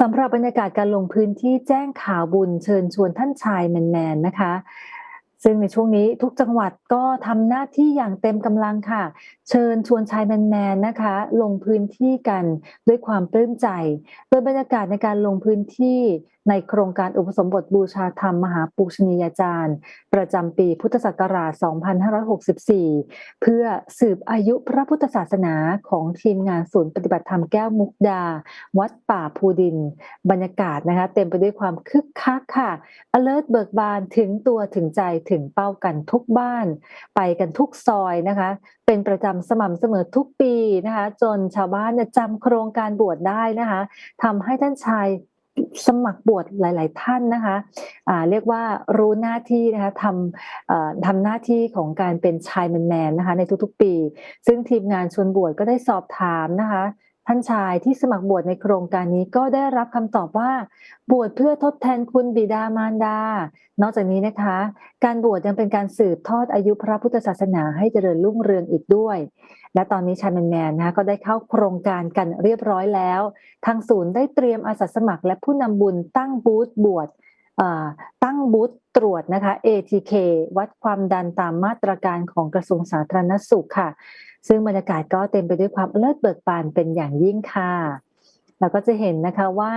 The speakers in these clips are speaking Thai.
สำหรับบรรยากาศการลงพื้นที่แจ้งข่าวบุญเชิญชวนท่านชายแมนๆนะคะ ซึ่งในช่วงนี้ทุกจังหวัดก็ทำหน้าที่อย่างเต็มกำลังค่ะ เชิญชวนชายแมนๆนะคะ ลงพื้นที่กันด้วยความปลื้มใจ โดยบรรยากาศในการลงพื้นที่ในโครงการอุปสมบทบูชาธรรมมหาปูชนียาจารย์ ประจำปีพุทธศักราช 2564 เพื่อสืบอายุพระพุทธศาสนาของทีมงานศูนย์ปฏิบัติธรรมแก้วมุกดา วัดป่าภูดิน บรรยากาศนะคะ เต็มไปด้วยความคึกคักค่ะ alert เบิกบานถึงตัวถึงใจถึงเป้ากันทุกบ้าน ไปกันทุกซอยนะคะ เป็นประจำสม่ำเสมอทุกปีนะคะ จนชาวบ้านจำโครงการบวชได้นะคะทำให้ท่านชายสมัครบวชหลาย ๆ ท่านนะคะอ่าเรียกว่ารู้หน้าที่นะคะทำทำหน้าที่ของการเป็นชายแมนๆนะคะในทุกๆปี ซึ่งทีมงานชวนบวชก็ได้สอบถามนะคะ ท่านชายที่สมัครบวชในโครงการนี้ก็ได้รับคำตอบว่า บวชเพื่อทดแทนคุณบิดามารดา นอกจากนี้นะคะ การบวชยังเป็นการสืบทอดอายุพระพุทธศาสนาให้เจริญรุ่งเรืองอีกด้วย และตอนนี้ชายแมนแมนนะคะก็ได้เข้าโครงการกันเรียบร้อยแล้ว ทางศูนย์ได้เตรียมอาสาสมัครและผู้นำบุญตั้งบูธบวช ตั้งบูธตรวจนะคะ ATK วัดความดันตามมาตรการของกระทรวงสาธารณสุขค่ะ ซึ่งบรรยากาศก็เต็มไปด้วยความเลิศเบิกบานเป็นอย่างยิ่งค่ะเราก็จะเห็นนะคะว่า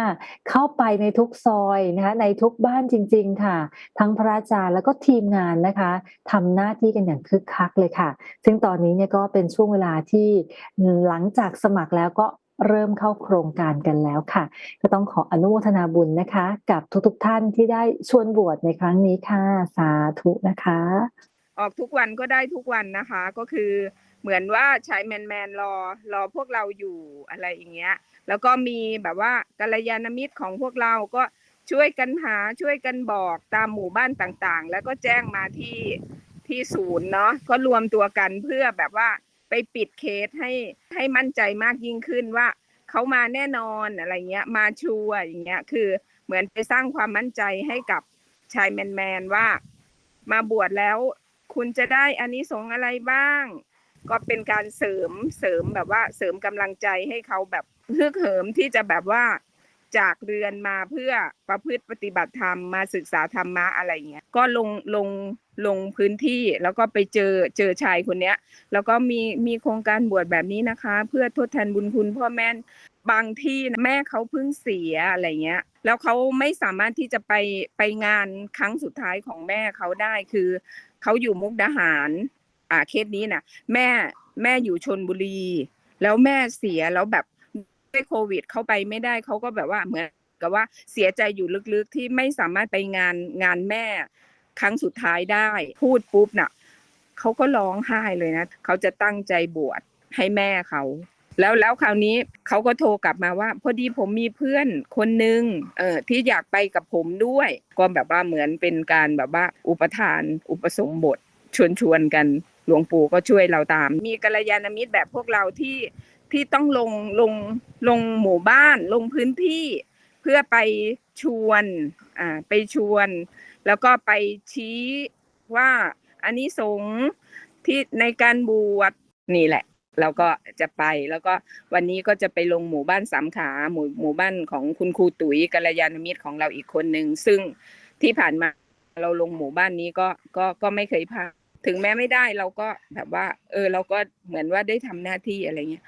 เข้าไปในทุกซอยนะคะในทุกบ้านจริง ๆ ค่ะ ทั้งพระอาจารย์แล้วก็ทีมงานนะคะทำหน้าที่กันอย่างคึกคักเลยค่ะ ซึ่งตอนนี้เนี่ยก็เป็นช่วงเวลาที่หลังจากสมัครแล้วก็ เริ่มเข้าโครงการกันแล้วค่ะ ก็ต้องขออนุโมทนาบุญนะคะ กับทุกๆท่านที่ได้ชวนบวชในครั้งนี้ค่ะ สาธุนะคะ ออกทุกวันก็ได้ทุกวันนะคะ ก็คือเหมือนว่าชายแมนแมนรอรอพวกเราอยู่อะไรอย่างเงี้ย แล้วก็มีแบบว่ากัลยาณมิตรของพวกเราก็ช่วยกันหาช่วยกันบอกตามหมู่บ้านต่างๆ แล้วก็แจ้งมาที่ที่ศูนย์เนาะก็รวมตัวกันเพื่อแบบว่า ไปปิดเคสให้ให้มั่นใจมากยิ่งขึ้นว่าเขามาแน่นอนอะไรเงี้ย มาชัวอย่างเงี้ย คือเหมือนไปสร้างความมั่นใจให้กับชายแมนแมนว่า มาบวชแล้ว คุณจะได้อันนี้สงอะไรบ้าง ก็เป็นการเสริมเสริมแบบว่าเสริมกำลังใจให้เขาแบบฮึกเหิมที่จะแบบว่า จากเรือนมาเพื่อประพฤติปฏิบัติธรรมมาศึกษาธรรมะอะไรเงี้ยก็ลงลงลงพื้นที่แล้วก็ไปเจอเจอชายคนเนี้ย แล้วก็มีมีโครงการบวชแบบนี้นะคะ เพื่อทดแทนบุญคุณพ่อแม่บางที่แม่เขาเพิ่งเสียอะไรเงี้ย แล้วเขาไม่สามารถที่จะไปไปงานครั้งสุดท้ายของแม่เขาได้คือเขาอยู่มุกดาหารอ่าเคสนี้นะแม่แม่อยู่ชนบุรี แล้วแม่เสียแล้วแบบ ด้วยโควิดเข้าไปไม่ได้เขาก็แบบว่าเหมือนกับว่าเสียใจอยู่ลึกๆที่ไม่สามารถไปงานงานแม่ครั้งสุดท้ายได้ พูดปุ๊บน่ะเขาก็ร้องไห้เลยนะเขาจะตั้งใจบวชให้แม่เขาแล้วแล้วคราวนี้เขาก็โทรกลับมาว่า พอดีผมมีเพื่อนคนหนึ่งเออที่อยากไปกับผมด้วย ก็แบบว่าเหมือนเป็นการแบบว่าอุปทาน อุปสมบทชวนชวนกัน หลวงปู่ก็ช่วยเราตาม มีกัลยาณมิตรแบบพวกเราที่ ที่ต้องลงลงลงหมู่บ้านลงพื้นที่ เพื่อไปชวนอ่าไปชวน แล้วก็ไปชี้ว่าอันนี้สงที่ในการบวชนี่แหละเราก็จะไปแล้วก็วันนี้ก็จะไปลงหมู่บ้านสามขาหมู่หมู่บ้านของคุณครูตุ๋ยกัลยาณมิตรของเราอีกคนหนึ่งซึ่งที่ผ่านมาเราลงหมู่บ้านนี้ก็ก็ก็ไม่เคยพลาดถึงแม้ไม่ได้เราก็แบบว่า เออ เราก็เหมือนว่าได้ทำหน้าที่อะไรเงี้ย